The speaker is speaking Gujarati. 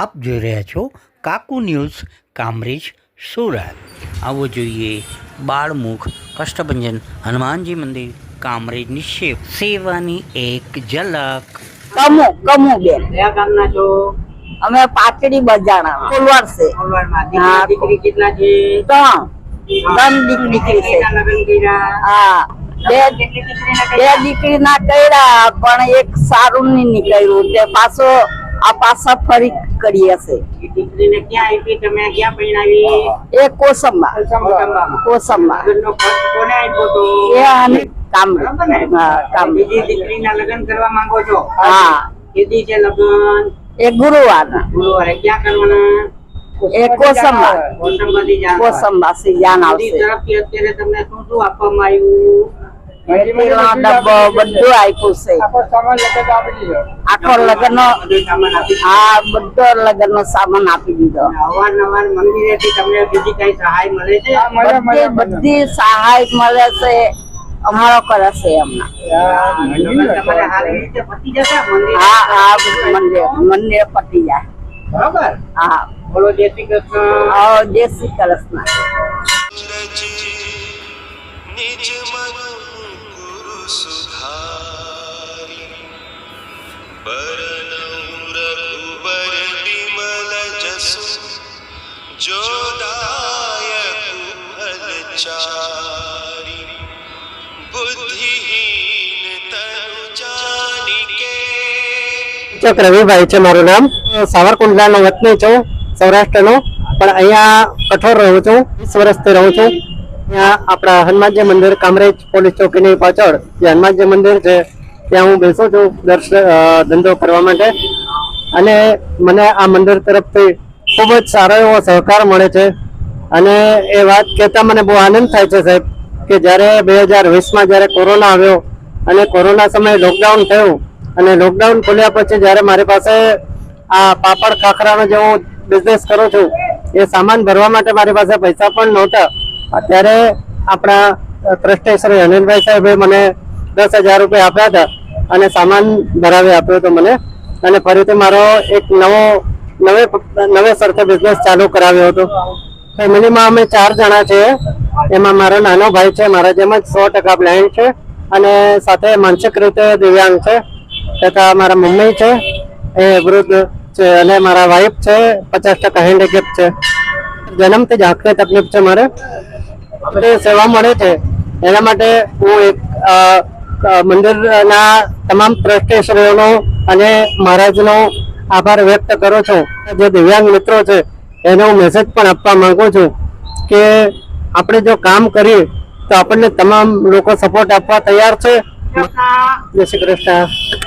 આપ જોઈ રહ્યા છો કાકુ ન્યૂઝ કામરેજ સુરત. આવો જોઈએ બાળમુખ કષ્ટભંજન હનુમાનજી મંદિર કામરેજની શેપ સેવાની એક ઝલક. કમુ કમુ બેન. કયા ગામના છો? અમે પાટડી બજાણા. કોલવાર છે. દીકરી દીકરી કેટલા છે? ત્રણ. ત્રણ દીકરી છે. લગ્ન કર્યા? હા. બે દીકરીના બે દીકરી ના કર્યા પણ એક સારું નહીં નીકળ્યું. તે પાછો આ પાછા ફરી કરી હશે. એ દીકરીને ક્યાં આપી? તમે ક્યાં પરણાવી? એ કોસંબામાં. કોસંબા. લગ્નનો ખર્ચ કોને આપ્યો તો? એ અને કામ કામડી બીજી દીકરીના લગ્ન કરવા માંગો છો? હા. કીધી છે લગ્ન? એ ગુરુવારના. ગુરુવારે ક્યાં કરવાના? એ કોસંબા. કોસંબાથી જાન સી જાન આવશે. તરફથી અત્યારે તમને શું શું આપવામાં આવ્યું? ડબ્બો બધું આપ્યું છે. આખો લગ્ન બધું સામાન આપી દીધું. આ બધો લગ્ન સામાન આપી દીધો. અવારનવાર મંદિરેથી તમને બીજી કઈ સહાય મળે છે? બધી બધી સહાય મળે છે. અમારો કરે છે હમણાં હા હા મંદિર મંદિર પતી જાય. બરોબર. હા. બોલો જય શ્રી કૃષ્ણ. જય શ્રી કૃષ્ણ. ચક રવિભાઈ છે, મારું નામ. સાવરકુંડલાનો વતની છું, સૌરાષ્ટ્રનો. પણ અહીંયા કઠોર રહું છું, વીસ વર્ષથી રહું છું. ત્યાં આપણા હનુમાનજી મંદિર, કામરેજ પોલીસ ચોકીની પાછળ. જે હનુમાનજી મંદિર છે, ત્યાં હું બેસું છું દર્શન ધંધો કરવા માટે. અને મને આ મંદિર તરફથી ખૂબ જ સારો એવો સહકાર મળે છે. અને એ વાત કહેતા મને બહુ આનંદ થાય છે સાહેબ, કે જ્યારે બે હજાર વીસમાં જ્યારે કોરોના આવ્યો અને કોરોના સમયે લોકડાઉન થયું અને લોકડાઉન ખોલ્યા પછી જ્યારે મારી પાસે આ પાપડ ખાખરાનો જે હું બિઝનેસ કરું છું, એ સામાન ભરવા માટે મારી પાસે પૈસા પણ નહોતા. અત્યારે આપણા ટ્રસ્ટી શ્રી અનિલભાઈ સાહેબે મને દસ હજાર રૂપિયા આપ્યા હતા અને સામાન ભરાવી આપ્યો હતો મને. અને ફરીથી મારો એક નવો નવે નવેસરથી બિઝનેસ ચાલુ કરાવ્યો હતો. ફેમિલીમાં અમે ચાર જણા છીએ. એમાં મારો નાનો ભાઈ છે, મારા જેમ જ સો ટકા બ્લાઇન્ડ છે અને સાથે માનસિક રીતે દિવ્યાંગ છે તથા મારા મમ્મી છે, એ વૃદ્ધ છે અને મારા વાઈફ છે, પચાસ ટકા હેન્ડીકેપ છે. જન્મથી જ આંખની તકલીફ છે મારે. બધી સેવા મળે છે. એના માટે હું એક મંદિરના તમામ ટ્રસ્ટીશ્રીઓનો અને મહારાજનો આભાર વ્યક્ત કરું છું. જે દિવ્યાંગ મિત્રો છે એને હું મેસેજ પણ આપવા માંગુ છું કે આપણે જો કામ કરીએ તો આપણને તમામ લોકો સપોર્ટ આપવા તૈયાર છે. જય શ્રી કૃષ્ણ.